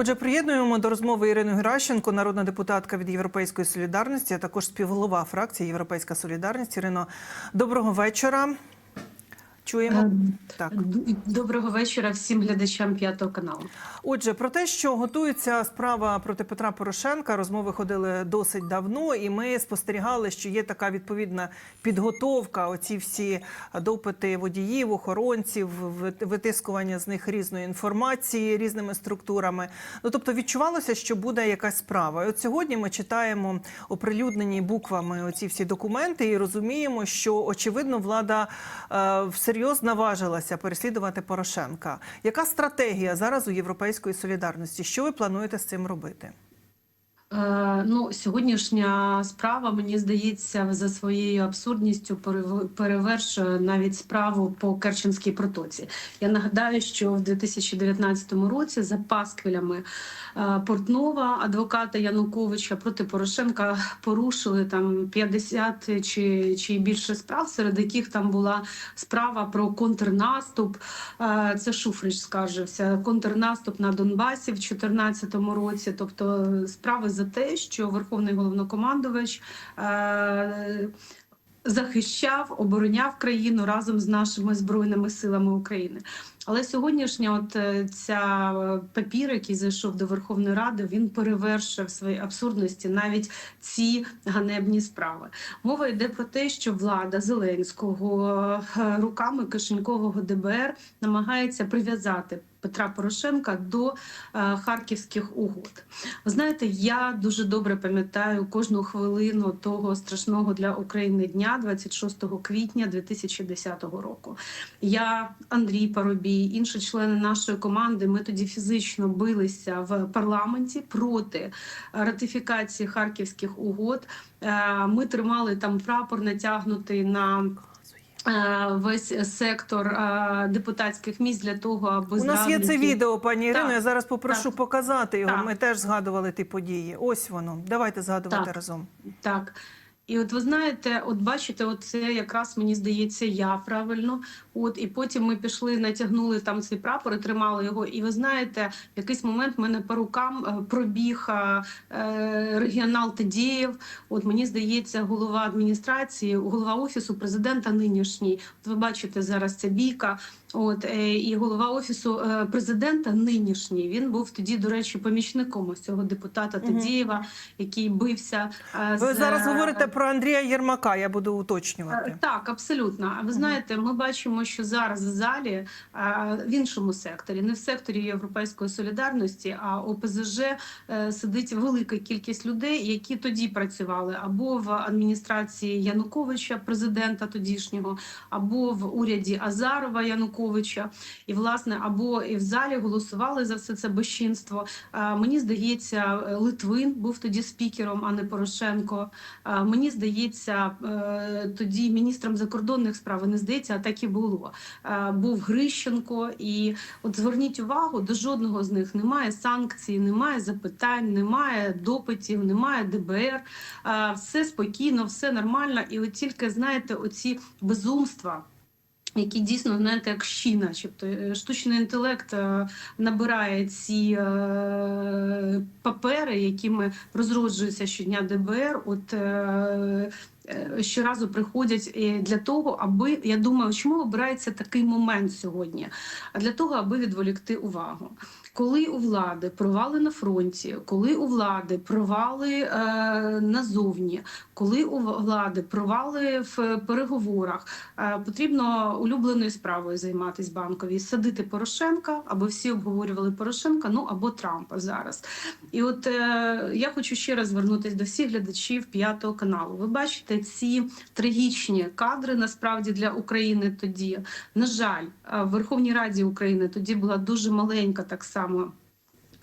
Отже, приєднуємо до розмови Ірину Геращенко, народна депутатка від Європейської солідарності, а також співголова фракції Європейська Солідарність. Ірино, доброго вечора. Чуємо Ем, так. Доброго вечора всім глядачам п'ятого каналу. Отже, про те, що готується справа проти Петра Порошенка, розмови ходили досить давно, і ми спостерігали, що є така відповідна підготовка. Оці всі допити водіїв, охоронців, витискування з них різної інформації різними структурами. Ну тобто відчувалося, що буде якась справа. І от сьогодні ми читаємо оприлюднені буквами оці всі документи і розуміємо, що очевидно влада е, всерйоз наважилася переслідувати Порошенка. Яка стратегія зараз у європейської солідарності? Що ви плануєте з цим робити? Е, ну, сьогоднішня справа, мені здається, за своєю абсурдністю перев- перевершує навіть справу по Керченській протоці. Я нагадаю, що в 2019 році за пасквілями е, Портнова, адвоката Януковича проти Порошенка порушили там 50 чи, чи більше справ, серед яких там була справа про контрнаступ. Е, Це Шуфрич скаржився. Контрнаступ на Донбасі в 2014 році. Тобто справи за те, що Верховний головнокомандувач. е, Захищав, обороняв країну разом з нашими збройними силами України. Але сьогоднішня, от е, ця е, папір, який зайшов до Верховної Ради, він перевершив в своїй абсурдності навіть ці ганебні справи. Мова йде про те, що влада Зеленського руками кишенькового ДБР намагається прив'язати. Петра Порошенка до е, харківських угод. Ви знаєте, я дуже добре пам'ятаю кожну хвилину того страшного для України дня, 26 квітня 2010 року. Я, Андрій Парубій, інші члени нашої команди. Ми тоді фізично билися в парламенті проти ратифікації харківських угод. Е, Ми тримали там прапор натягнутий на. Е, Весь сектор е, депутатських місць для того, аби У нас є це відео, пані Ірино. Так, Я зараз попрошу так. показати його. Так. Ми теж згадували ті події. Ось воно. Давайте згадувати Так. разом. Так. І от ви знаєте, от бачите, от це якраз мені здається, я правильно. От і потім ми пішли, натягнули там цей прапор, і тримали його. І ви знаєте, в якийсь момент мене по рукам е, пробіг е, е, регіонал Тедієв. От мені здається, голова адміністрації, голова офісу президента нинішній. От ви бачите зараз ця бійка. От е, і голова офісу е, президента нинішній. Він був тоді, до речі, помічником ось цього депутата Мгм. Тедієва, який бився. е, Ви з, зараз говорите про Андрія Єрмака. Я буду уточнювати. Так, абсолютно. А ви знаєте, ми бачимо, що зараз в залі в іншому секторі, не в секторі Європейської солідарності, а ОПЗЖ сидить велика кількість людей, які тоді працювали або в адміністрації Януковича, президента тодішнього, або в уряді Азарова Януковича, і власне або і в залі голосували за все це безчинство. Мені здається, е, Литвин був тоді спікером, а не Порошенко. Мені здається, е, тоді міністром закордонних справ не здається, а так і було. Був Грищенко, і от зверніть увагу, до жодного з них немає санкцій, немає запитань, немає допитів, немає ДБР. Все спокійно, все нормально. І от тільки знаєте, оці безумства. Які дійсно знаєте, як щі, начебто Е, штучний інтелект е, набирає ці е, папери, якими розроджується щодня ДБР. От е, е, щоразу приходять для того, аби я думаю, чому обирається такий момент сьогодні? А для того, аби відволікти увагу. Коли у влади провали на фронті, коли у влади провали е, назовні, коли у влади провали в переговорах, е, потрібно улюбленою справою займатися банковій, садити Порошенка, аби всі обговорювали Порошенка, ну або Трампа зараз. І от е, я хочу ще раз звернутися до всіх глядачів п'ятого каналу. Ви бачите ці трагічні кадри насправді для України тоді. На жаль, е, в Верховній Раді України тоді була дуже маленька так само.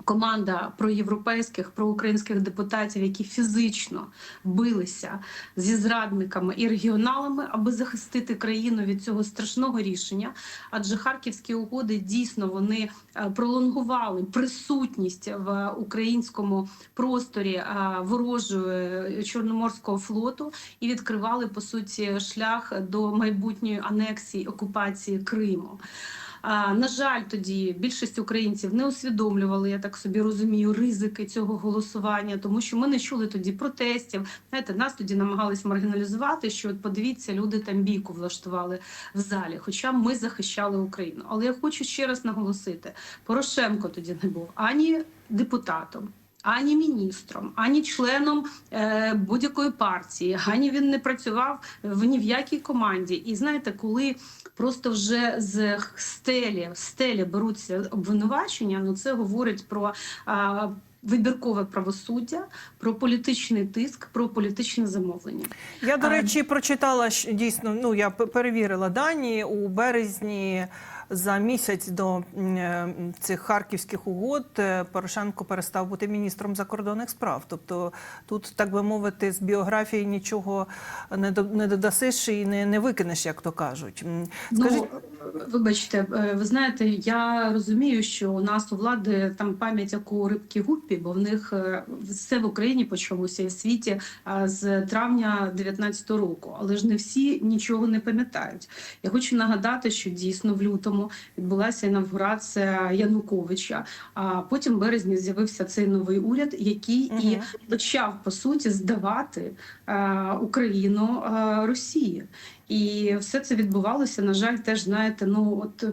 Команда проєвропейських, проукраїнських депутатів, які фізично билися зі зрадниками і регіоналами, аби захистити країну від цього страшного рішення. Адже харківські угоди дійсно вони е, пролонгували присутність в українському просторі е, ворожого е, чорноморського флоту і відкривали по суті шлях до майбутньої анексії окупації Криму. На жаль, тоді більшість українців не усвідомлювали, я так собі розумію, ризики цього голосування, тому що ми не чули тоді протестів. Знаєте, нас тоді намагались маргіналізувати, що от подивіться, люди там бійку влаштували в залі. Хоча ми захищали Україну. Але я хочу ще раз наголосити: Порошенко тоді не був ані депутатом. Ані міністром, ані членом е, будь-якої партії, ані він не працював в ні в якій команді. І знаєте, коли просто вже з стелі, стелі беруться обвинувачення, ну це говорить про а, вибіркове правосуддя, про політичний тиск, про політичне замовлення. Я, до речі, прочитала дійсно. Ну я перевірила дані у березні. За місяць до е, цих харківських угод е, Порошенко перестав бути міністром закордонних справ. Тобто тут, так би мовити, з біографії нічого не до- не додасиш і не, не викинеш, як то кажуть. Скажіть, Ну, вибачте, е, ви знаєте, я розумію, що у нас у влади там пам'ять як у рибки гуппі, бо в них все в Україні по чомусь і в світі з травня 19 року. Але ж не всі нічого не пам'ятають. Я хочу нагадати, що дійсно в лютому відбулася інавгурація Януковича. А потім в березні з'явився цей новий уряд, який і почав по суті здавати е, Україну е, Росії. І все це відбувалося. На жаль, теж знаєте, ну от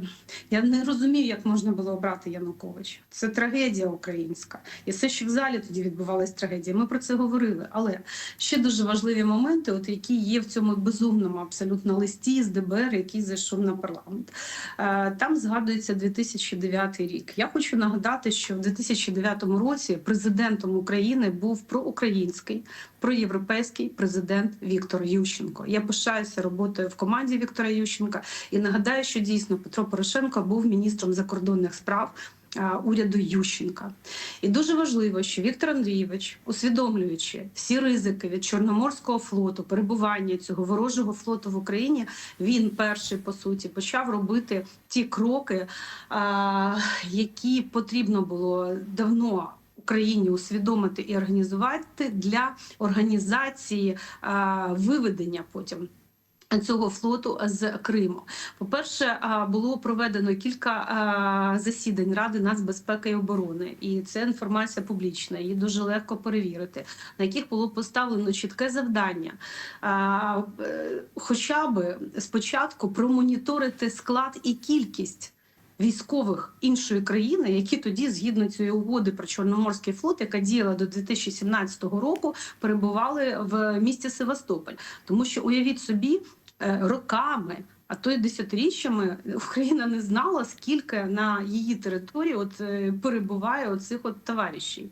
я не розумію, як можна було обрати Януковича. Це трагедія українська, і все, що в залі тоді відбувалась трагедія. Ми про це говорили. Але ще дуже важливі моменти, от які є в цьому безумному абсолютно листі з ДБР, який зайшов на парламент. Е, Там згадується 2009 рік. Я хочу нагадати, що в 2009 році президентом України був проукраїнський, проєвропейський президент Віктор Ющенко. Я пишаюся роботою в команді Віктора Ющенка і нагадаю, що дійсно Петро Порошенко був міністром закордонних справ. е, Уряду Ющенка, і дуже важливо, що Віктор Андрійович, усвідомлюючи всі ризики від Чорноморського флоту, перебування цього ворожого флоту в Україні, він перший по суті почав робити ті кроки, які потрібно було давно. Україні усвідомити і організувати для організації а, виведення потім. Цього флоту з Криму. По-перше, було проведено кілька засідань Ради нацбезпеки і оборони, і це інформація публічна, її дуже легко перевірити, на яких було поставлено чітке завдання, е, хоча б спочатку промоніторити склад і кількість військових іншої країни, які тоді, згідно цієї угоди про Чорноморський флот, яка діяла до 2017 року, перебували в місті Севастополь. Тому що уявіть собі роками. А то й десятиріччями Україна не знала, скільки на її території от е, перебуває оцих от товаришів.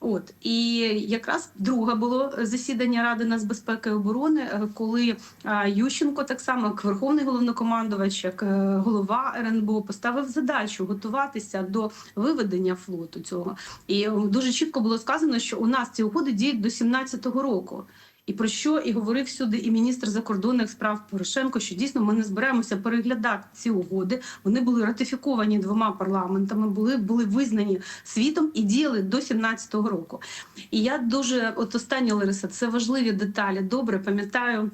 От і якраз друге було засідання Ради нацбезпеки і оборони, е, коли е, Ющенко, так само як верховний головнокомандувач, як е, голова РНБО, поставив задачу готуватися до виведення флоту цього. І е, дуже чітко було сказано, що у нас ці угоди діють до 17-го року. І про що і говорив сюди і міністр закордонних справ Порошенко, що дійсно ми не збираємося переглядати ці угоди. Вони були ратифіковані двома парламентами, були були визнані світом і діяли до 17-го року. І я дуже от остання Лариса, це важливі деталі. Добре пам'ятаю.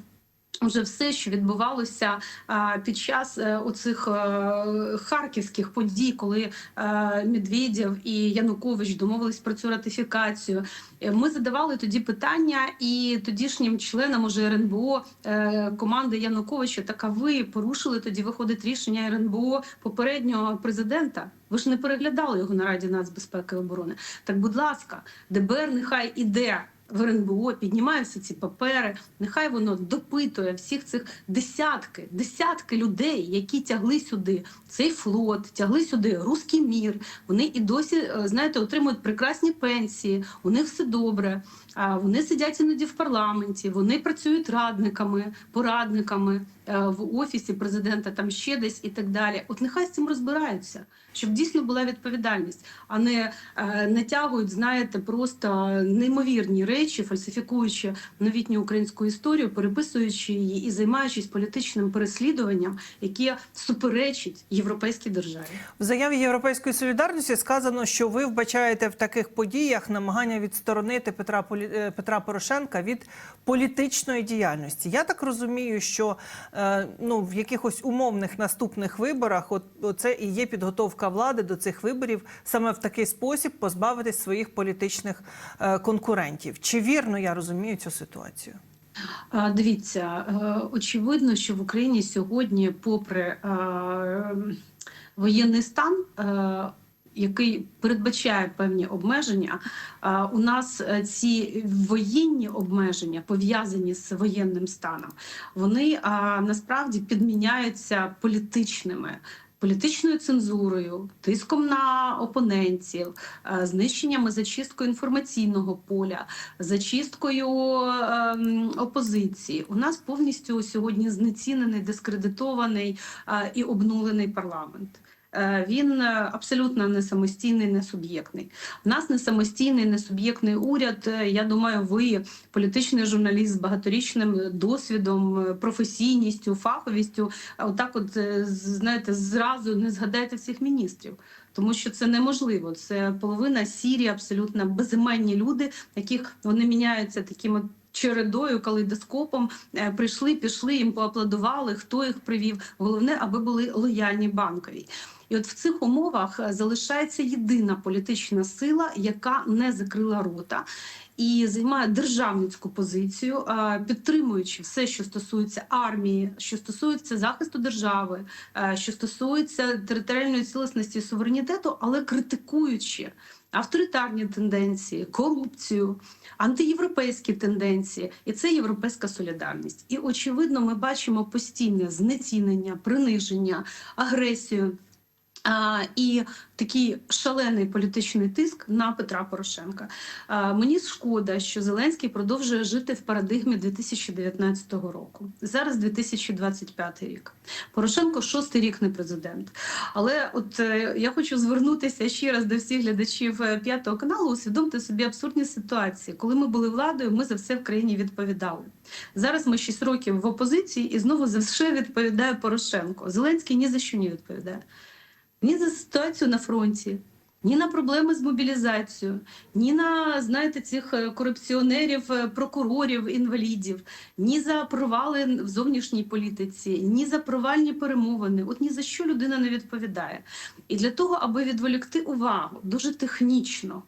Уже все, що відбувалося під час е, оцих е, харківських подій, коли е, Медведєв і Янукович домовились про цю ратифікацію. Ми задавали тоді питання і тодішнім членам уже РНБО команди Януковича. Так а ви порушили тоді виходить рішення РНБО попереднього президента. Ви ж не переглядали його на Раді нацбезпеки і оборони. Так, будь ласка, ДБР нехай іде в РНБО, піднімає всі ці папери. Нехай воно допитує всіх цих десятки, десятки людей, які тягли сюди цей флот, тягли сюди руський мір. Вони і досі е, знаєте, отримують прекрасні пенсії. У них все добре. Вони сидять іноді в парламенті. Вони працюють радниками, порадниками е, в офісі президента, там ще десь і так далі. От нехай з цим розбираються, щоб дійсно була відповідальність, а не е, натягують, знаєте, просто неймовірні речі. Речі, фальсифікуючи новітню українську історію, переписуючи її і займаючись політичним переслідуванням, яке суперечить європейській державі. В заяві Європейської солідарності сказано, що ви вбачаєте в таких подіях намагання відсторонити Петра е, Петра Порошенка від політичної діяльності. Я так розумію, що е, ну в якихось умовних наступних виборах, от це і є підготовка влади до цих виборів, саме в такий спосіб позбавитись своїх політичних е, конкурентів. Чи вірно я розумію цю ситуацію? Дивіться, е, очевидно, що в Україні сьогодні, попри е, воєнний стан, е, який передбачає певні обмеження, у нас ці воєнні обмеження пов'язані з воєнним станом, вони насправді підміняються політичними. Політичною цензурою, тиском на опонентів, знищеннями знищенням зачисткою інформаційного поля, зачисткою ем, опозиції. У нас повністю сьогодні знецінений, дискредитований е, і обнулений парламент. Е, Він е, абсолютно не самостійний, не суб'єктний. У нас не самостійний, не суб'єктний уряд. Е, Я думаю, ви політичний журналіст з багаторічним досвідом, професійністю, фаховістю. Отак, от знаєте, зразу не згадаєте всіх міністрів. Тому що це неможливо. Це половина сірі, абсолютно безіменні люди, яких вони міняються таким от чередою, калейдоскопом. Прийшли, пішли, їм поаплодували, хто їх привів. Головне, аби були лояльні банкові. І от в цих умовах е, залишається єдина політична сила, яка не закрила рота. І займає державницьку позицію, е, підтримуючи все, що стосується армії, що стосується захисту держави, е, що стосується територіальної цілісності і суверенітету, але критикуючи авторитарні тенденції, корупцію, антиєвропейські тенденції, і це європейська солідарність. І очевидно, ми бачимо постійне знецінення, приниження, агресію. І такий шалений політичний тиск на Петра Порошенка. Мені шкода, що Зеленський продовжує жити в парадигмі 2019 року. Зараз 2025 рік. Порошенко шостий рік не президент. Але от е, я хочу звернутися ще раз до всіх глядачів е, п'ятого каналу. Усвідомте собі абсурдні ситуації. Коли ми були владою, ми за все в країні відповідали. Зараз ми 6 років в опозиції і знову за все відповідає Порошенко. Зеленський ні за що не відповідає. Ні за ситуацію на фронті, ні на проблеми з мобілізацією, ні на знаєте цих е, корупціонерів, е, прокурорів, інвалідів, ні за провали в зовнішній політиці, ні за провальні перемовини. От ні за що людина не відповідає. І для того, аби відволікти увагу дуже технічно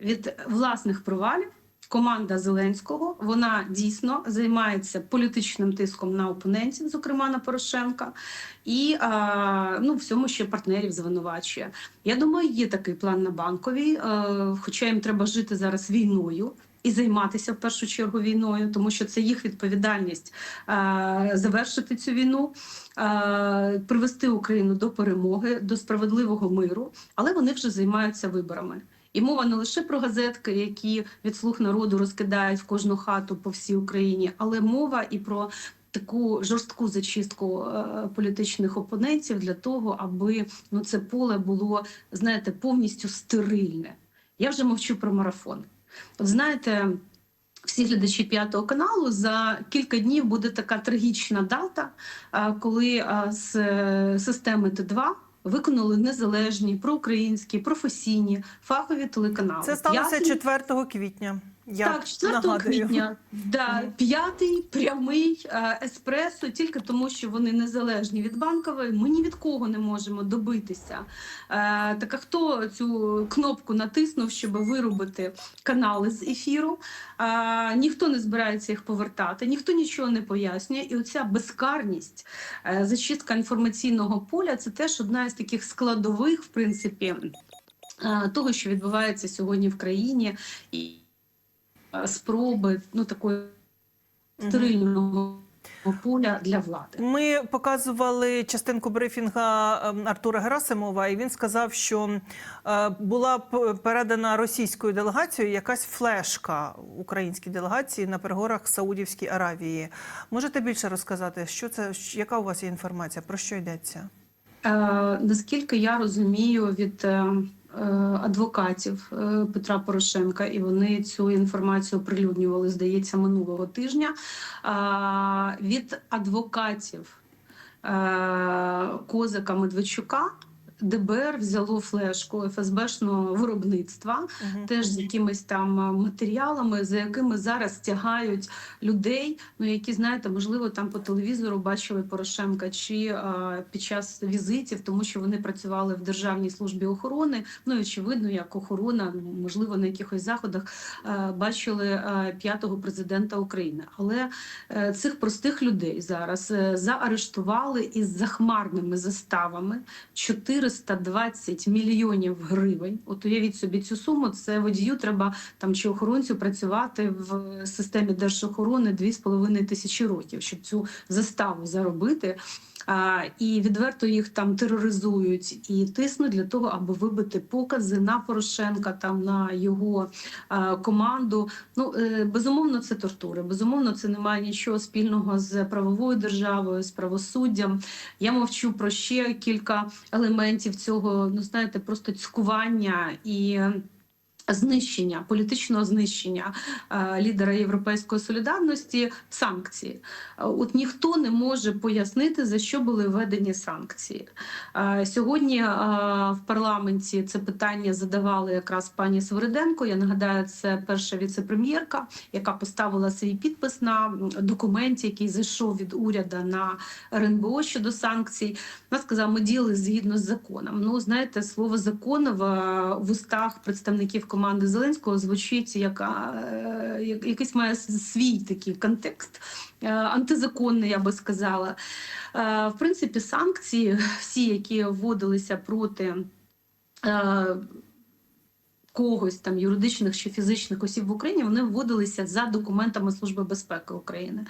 від власних провалів. Команда Зеленського вона дійсно займається політичним тиском на опонентів, зокрема на Порошенка, і а, ну всьому ще партнерів звинувачує. Я думаю, є такий план на банковій, е, хоча їм треба жити зараз війною. І займатися в першу чергу війною, тому що це їх відповідальність е, завершити цю війну, е, привести Україну до перемоги, до справедливого миру, але вони вже займаються виборами. І мова не лише про газетки, які від слуг народу розкидають в кожну хату по всій Україні, але мова і про таку жорстку зачистку е, політичних опонентів для того, аби ну це поле було знаєте повністю стерильне. Я вже мовчу про марафон. От знаєте. Всі глядачі п'ятого каналу за кілька днів буде така трагічна дата, е, коли е, з системи Т2 виконали незалежні, проукраїнські, професійні, фахові телеканали. Це сталося П'ятий- 4 квітня. Я так, 4 нагадую. квітня. Да, п'ятий прямий е, еспресо, тільки тому, що вони незалежні від банкової. Ми ні від кого не можемо добитися. Е, так а хто цю кнопку натиснув, щоб вирубити канали з ефіру? Е, ніхто не збирається їх повертати, ніхто нічого не пояснює. І оця безкарність, е, зачистка інформаційного поля це теж одна із таких складових, в принципі, е, того, що відбувається сьогодні в країні. І спроби ну такої Мгм. стерильного поля для влади. Ми показували частинку брифінга ем, Артура Герасимова, і він сказав, що е, була передана російською делегацією якась флешка українській делегації на переговорах Саудівській Аравії. Можете більше розказати, що це яка у вас є інформація? Про що йдеться? Е, наскільки я розумію від е, е, адвокатів е, Петра Порошенка, і вони цю інформацію оприлюднювали, здається, минулого тижня. Від адвокатів е, Козака Медведчука. ДБР взяло флешку ФСБшного виробництва, Мгм. теж з якимись там е, матеріалами, за якими зараз тягають людей, ну які знаєте, можливо, там по телевізору бачили Порошенка чи е, під час візитів, тому що вони працювали в державній службі охорони. Ну і очевидно, як охорона, ну, можливо, на якихось заходах е, бачили е, п'ятого президента України. Але е, цих простих людей зараз е, заарештували із захмарними заставами 420 мільйонів гривень. От уявіть собі цю суму. Це водію треба там чи охоронцю працювати в системі держохорони 2,5 тисячі років, щоб цю заставу заробити. А, і відверто їх там тероризують і тиснуть для того, аби вибити покази на Порошенка, там на його а, команду. Ну е, безумовно, це тортури. Безумовно, це не має нічого спільного з правовою державою, з правосуддям. Я мовчу про ще кілька елементів цього. Ну знаєте, просто цькування і. Знищення політичного знищення е, лідера Європейської солідарності санкції. Е, От ніхто не може пояснити за що були введені санкції. Е, Сьогодні в парламенті це питання задавали якраз пані Свириденко. Я нагадаю, це перша віцепрем'єрка, яка поставила свій підпис на документі, який зайшов від уряду на РНБО щодо санкцій. Вона сказала, ми діяли згідно з законом. Ну знаєте, слово закон в, в устах представників команди Зеленського звучить як е, як- якийсь має свій такий контекст е, антизаконний, я би сказала. Е, В принципі, санкції, всі, які вводилися проти. Когось там юридичних чи фізичних осіб в Україні вони вводилися за документами Служби безпеки України.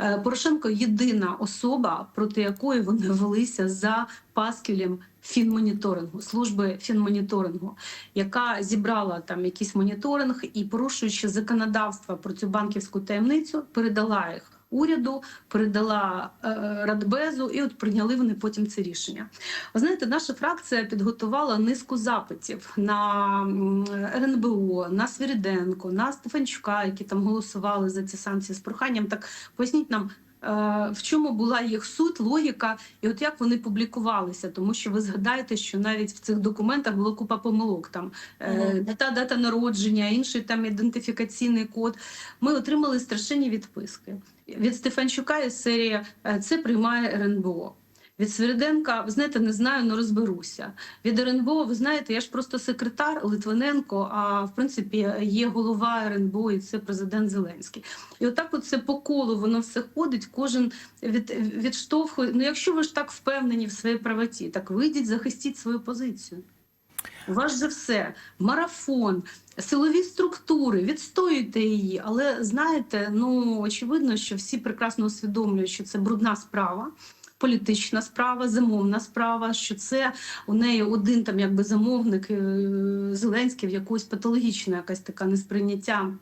Е, Порошенко єдина особа, проти якої вони велися за паскілем фінмоніторингу, служби фінмоніторингу, яка зібрала там якийсь моніторинг і, порушуючи законодавство про цю банківську таємницю, передала їх. Уряду передала е, Радбезу, і от прийняли вони потім це рішення. Ви знаєте, наша фракція підготувала низку запитів на РНБО, на Свіріденко, на Стефанчука, які там голосували за ці санкції з проханням. Так поясніть нам. Е, В чому була їх суть, логіка, і от як вони публікувалися, тому що ви згадаєте, що навіть в цих документах було купа помилок. Там е, Мгм. дата, дата народження, інший там ідентифікаційний код. Ми отримали страшенні відписки від Стефанчука із серії е, це приймає РНБО. Від Свириденка, ви знаєте, не знаю, не розберуся. Від РНБО, ви знаєте, я ж просто секретар Литвиненко, а в принципі є голова РНБО, і це президент Зеленський. І отак, от це по колу воно все ходить. Кожен від, відштовхує. Ну, якщо ви ж так впевнені в своїй правоті, так вийдіть, захистіть свою позицію. У вас же все марафон, силові структури, відстоюйте її. Але знаєте, ну очевидно, що всі прекрасно усвідомлюють, що це брудна справа. Політична справа, зимовна справа, що це у неї один там якби замовник е, Зеленський, в якусь патологічна якась така несприйняття.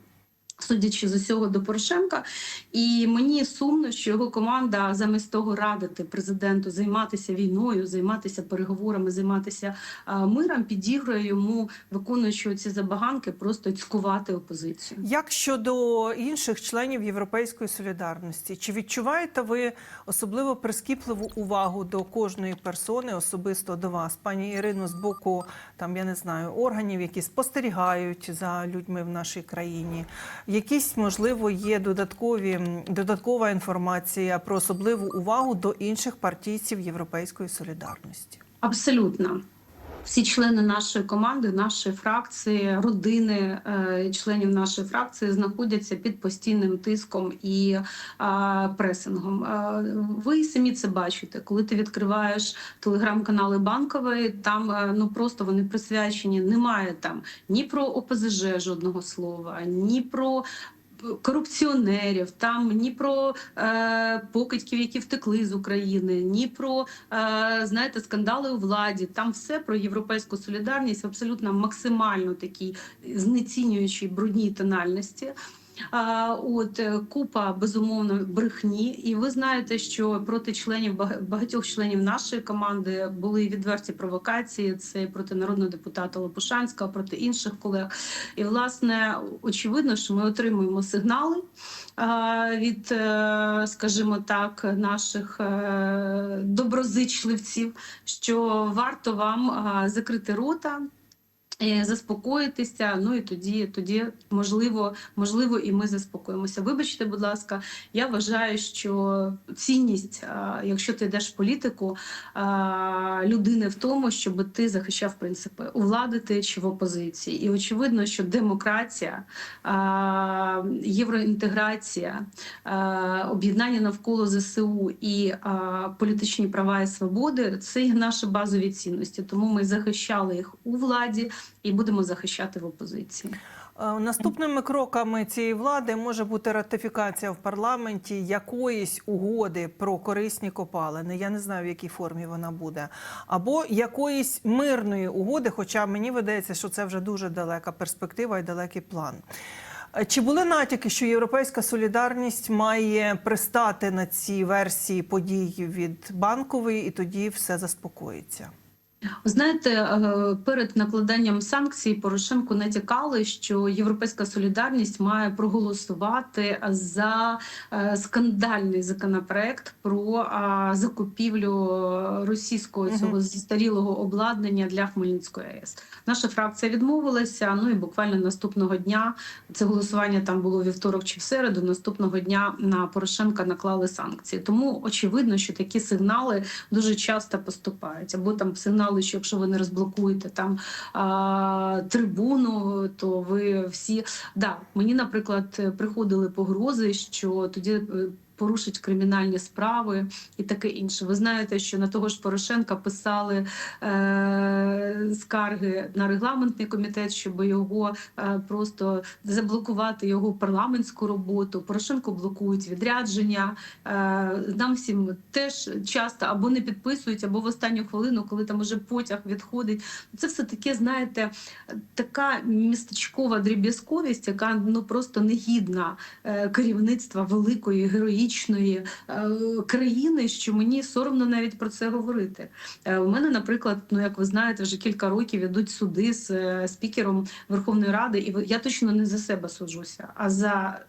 Судячи з усього до Порошенка, і мені сумно, що його команда замість того радити президенту займатися війною, займатися переговорами, займатися а, миром, підігрує йому, виконуючи ці забаганки, просто цькувати опозицію. Як щодо інших членів Європейської солідарності, чи відчуваєте ви особливо прискіпливу увагу до кожної персони, особисто до вас, пані Ірино, з боку там я не знаю органів, які спостерігають за людьми в нашій країні? Якісь можливо є додаткові додаткова інформація про особливу увагу до інших партійців Європейської солідарності? Абсолютно. Всі члени нашої команди, нашої фракції, родини е, членів нашої фракції знаходяться під постійним тиском і е, пресингом. Е, ви самі це бачите, коли ти відкриваєш телеграм-канали банкової, там ну просто вони присвячені. Немає там ні про ОПЗЖ жодного слова, ні про корупціонерів, там ні про е, покидьків, які втекли з України, ні про е, знаєте скандали у владі. Там все про європейську солідарність абсолютно максимально такій знецінюючій брудній тональності. От е, купа безумовно брехні, і ви знаєте, що проти членів багатьох членів нашої команди були відверті провокації. Це проти народного депутата Лопушанського, проти інших колег. І власне очевидно, що ми отримуємо сигнали від, е, скажімо так, наших е, доброзичливців, що варто вам закрити рота. Е, Заспокоїтися, ну і тоді, тоді можливо, можливо, і ми заспокоїмося. Вибачте, будь ласка, я вважаю, що цінність, якщо ти йдеш в політику людини в тому, щоб ти захищав принципи у влади ти чи в опозиції. І очевидно, що демократія, євроінтеграція, об'єднання навколо ЗСУ і політичні права і свободи це наші базові цінності. Тому ми захищали їх у владі і будемо захищати в опозиції. Е, Наступними кроками цієї влади може бути ратифікація в парламенті якоїсь угоди про корисні копалини. Я не знаю, в якій формі вона буде, або якоїсь мирної угоди. Хоча мені видається, що це вже дуже далека перспектива і далекий план. Е, Чи були натяки, що європейська солідарність має пристати на ці версії подій від банкової, і тоді все заспокоїться? Знаєте, е, перед накладанням санкцій Порошенко натякали, що Європейська солідарність має проголосувати за е, скандальний законопроект про закупівлю російського цього застарілого обладнання для Хмельницької АЕС. Наша фракція відмовилася. Ну і буквально наступного дня це голосування там було вівторок чи в середу. Наступного дня на Порошенка наклали санкції. Тому очевидно, що такі сигнали дуже часто поступають. Або там сигнали, що якщо ви не розблокуєте там а, трибуну, то ви всі да мені, наприклад, приходили погрози, що тоді. Порушить кримінальні справи і таке інше. Ви знаєте, що на того ж Порошенка писали е- скарги на регламентний комітет, щоб його е- просто заблокувати його парламентську роботу. Порошенко блокують відрядження. Е, нам всім теж часто або не підписують, або в останню хвилину, коли там уже потяг відходить. Це все таке, знаєте, така містечкова дріб'язковість, яка ну просто негідна е, керівництва великої героїчної е, країни, що мені соромно навіть про це говорити. Е, У мене, наприклад, ну як ви знаєте, вже кілька років ідуть суди з е, спікером Верховної Ради, і я точно не за себе суджуся, а за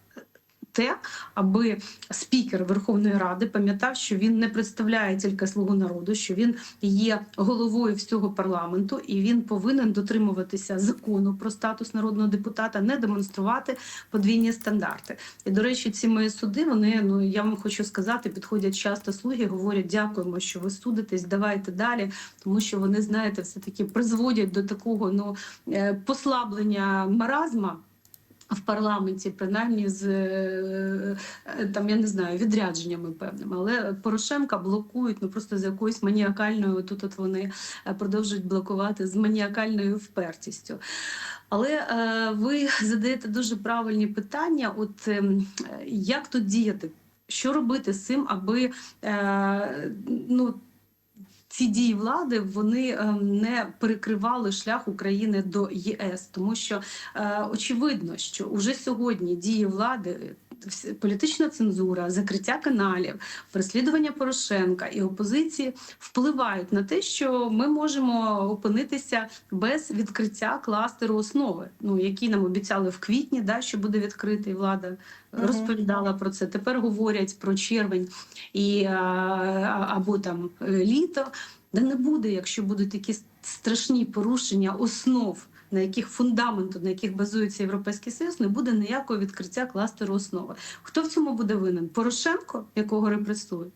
те, аби спікер Верховної Ради пам'ятав, що він не представляє тільки слугу народу, що він є головою всього парламенту, і він повинен дотримуватися закону про статус народного депутата, не демонструвати подвійні стандарти. І до речі, ці мої суди, вони ну я вам хочу сказати, підходять часто слуги, говорять, дякуємо, що ви судитесь, давайте далі, тому що вони знаєте, все таки призводять до такого ну е, послаблення маразма в парламенті, принаймні з е, е, там я не знаю відрядженнями певними, але Порошенка блокують ну просто з якоюсь маніакальною. Тут от вони е, продовжують блокувати з маніакальною впертістю. Але е, ви задаєте дуже правильні питання. От е, як тут діяти? Що робити з цим, аби е, ну ці дії влади вони е, не перекривали шлях України до ЄС, тому що е, очевидно, що уже сьогодні дії влади. Політична цензура, закриття каналів, переслідування Порошенка і опозиції впливають на те, що ми можемо опинитися без відкриття кластеру основи, ну які нам обіцяли в квітні, да, що буде відкритий. Влада розповідала про це. Тепер говорять про червень і а- або там е, літо. Да не буде, якщо будуть такі страшні порушення основ, на яких фундаменту, на яких базується європейський союз, не буде ніякого відкриття кластеру основи. Хто в цьому буде винен? Порошенко, якого репресують?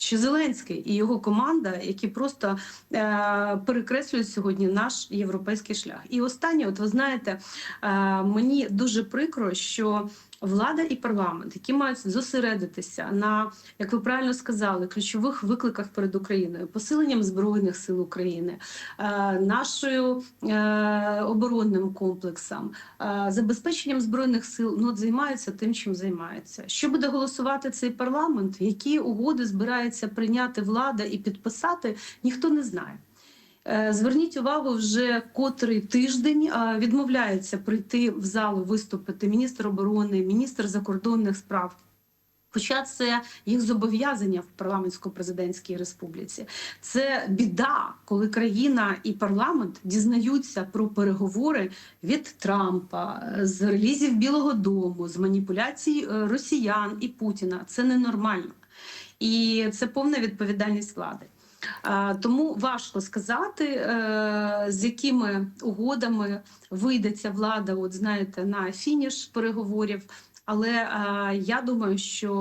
Чи Зеленський і його команда, які просто е, перекреслюють сьогодні наш європейський шлях. І останнє, от ви знаєте, е, мені дуже прикро, що влада і парламент, які мають зосередитися на, як ви правильно сказали, ключових викликах перед Україною, посиленням збройних сил України, е, нашою е, оборонним комплексом, е, забезпеченням збройних сил, ну от займаються тим, чим займаються. Що буде голосувати цей парламент? Які угоди збирається прийняти влада і підписати, ніхто не знає. Е, Зверніть увагу, вже котрий тиждень відмовляється прийти в залу виступити міністр оборони, міністр закордонних справ. Хоча це їх зобов'язання в парламентсько-президентській республіці. Це біда, коли країна і парламент дізнаються про переговори від Трампа е, з релізів Білого Дому, з маніпуляцій е, росіян і Путіна. Це ненормально. І це повна відповідальність влади. Тому важко сказати, е, з якими угодами вийде ця влада, от знаєте, на фініш переговорів. Але я думаю, що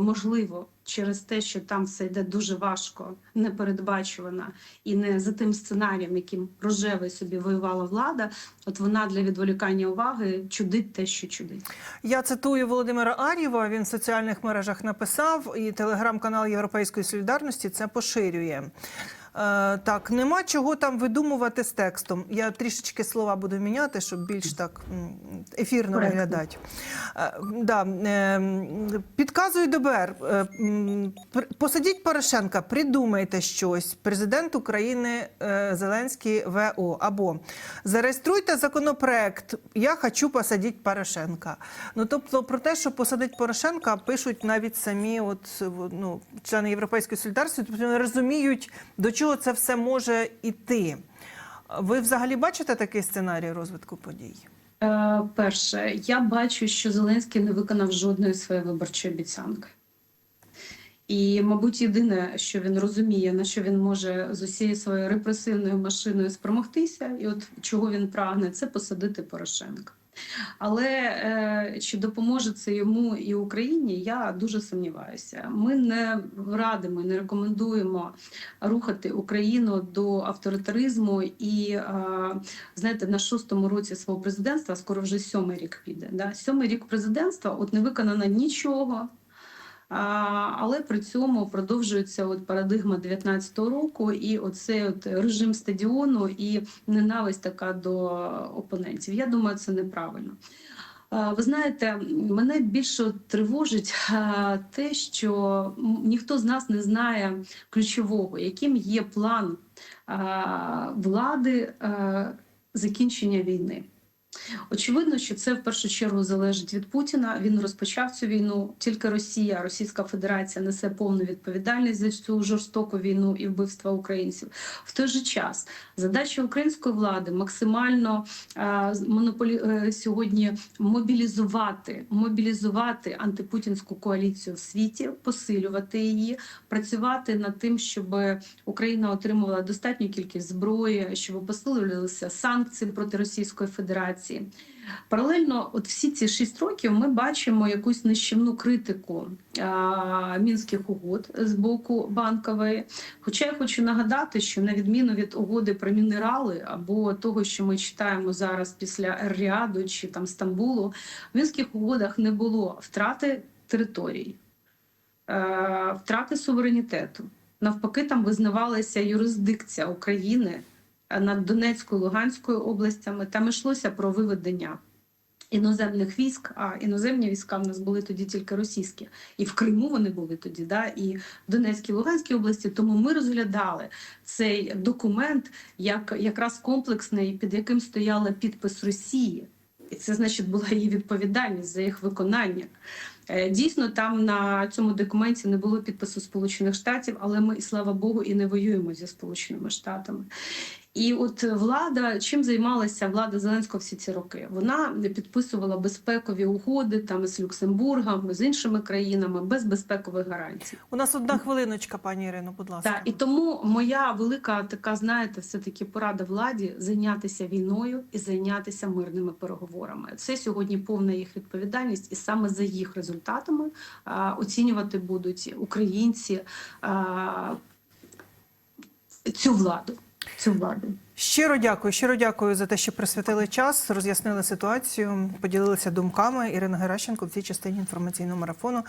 можливо через те, що там все йде дуже важко, непередбачувано і не за тим сценарієм, яким рожевий собі воювала влада. От вона для відволікання уваги чудить те, що чудить. Я цитую Володимира Ар'єва. Він в соціальних мережах написав, і телеграм-канал Європейської солідарності це поширює. Е, так, нема чого там видумувати з текстом. Я трішечки слова буду міняти, щоб більш так ефірно виглядати. Е, да, е, підказую ДБР. Е, посадіть Порошенка, придумайте щось. Президент України е, Зеленський ВО. Або зареєструйте законопроект. Я хочу посадити Порошенка. Ну тобто про те, що посадить Порошенка, пишуть навіть самі, от ну, члени Європейської солідарності, тобто вони розуміють, до чого це все може іти. Ви взагалі бачите такий сценарій розвитку подій? Е, Перше, я бачу, що Зеленський не виконав жодної своєї виборчої обіцянки. І, мабуть, єдине, що він розуміє, на що він може з усією своєю репресивною машиною спромогтися, і от чого він прагне, це посадити Порошенка. Але е, чи допоможе це йому і Україні, я дуже сумніваюся. Ми не радимо, не рекомендуємо рухати Україну до авторитаризму і е, знаєте, на шостому році свого президентства, скоро вже сьомий рік піде. Да? Сьомий рік президентства, от не виконано нічого. Але при цьому продовжується от парадигма 19-го року, і оцей от режим стадіону і ненависть така до опонентів. Я думаю, це неправильно. Ви знаєте, мене більше тривожить те, що ніхто з нас не знає ключового, яким є план влади закінчення війни. Очевидно, що це в першу чергу залежить від Путіна. Він розпочав цю війну. Тільки Росія, Російська Федерація несе повну відповідальність за цю жорстоку війну і вбивства українців. В той же час задача української влади максимально е, монополі е, сьогодні мобілізувати, мобілізувати антипутінську коаліцію в світі, посилювати її, працювати над тим, щоб Україна отримувала достатню кількість зброї, щоб посилювалися санкції проти Російської Федерації. Паралельно, от всі ці шість років ми бачимо якусь нищівну критику а, мінських угод з боку банкової. Хоча я хочу нагадати, що на відміну від угоди про мінерали або того, що ми читаємо зараз після Ер-Ріаду чи там Стамбулу, в мінських угодах не було втрати територій, е, втрати суверенітету. Навпаки, там визнавалася юрисдикція України над Донецькою Луганською областями. Там йшлося про виведення іноземних військ, а іноземні війська в нас були тоді тільки російські. І в Криму вони були тоді, да, і в Донецькій Луганській області. Тому ми розглядали цей документ як якраз комплексний, під яким стояла підпис Росії. І це значить була її відповідальність за їх виконання. Е, Дійсно, там на цьому документі не було підпису Сполучених Штатів, але ми, і слава Богу, і не воюємо зі Сполученими Штатами. І от влада чим займалася влада Зеленського всі ці роки? Вона підписувала безпекові угоди там з Люксембургом, з іншими країнами без безпекових гарантій. У нас одна хвилиночка, пані Ірино, будь ласка. Так, і тому моя велика така, знаєте, все таки порада владі зайнятися війною і зайнятися мирними переговорами. Це сьогодні повна їх відповідальність, і саме за їх результатами а, оцінювати будуть українці а, цю владу. Цю владу. Щиро дякую, щиро дякую за те, що присвятили час, роз'яснили ситуацію, поділилися думками. Ірина Геращенко в цій частині інформаційного марафону.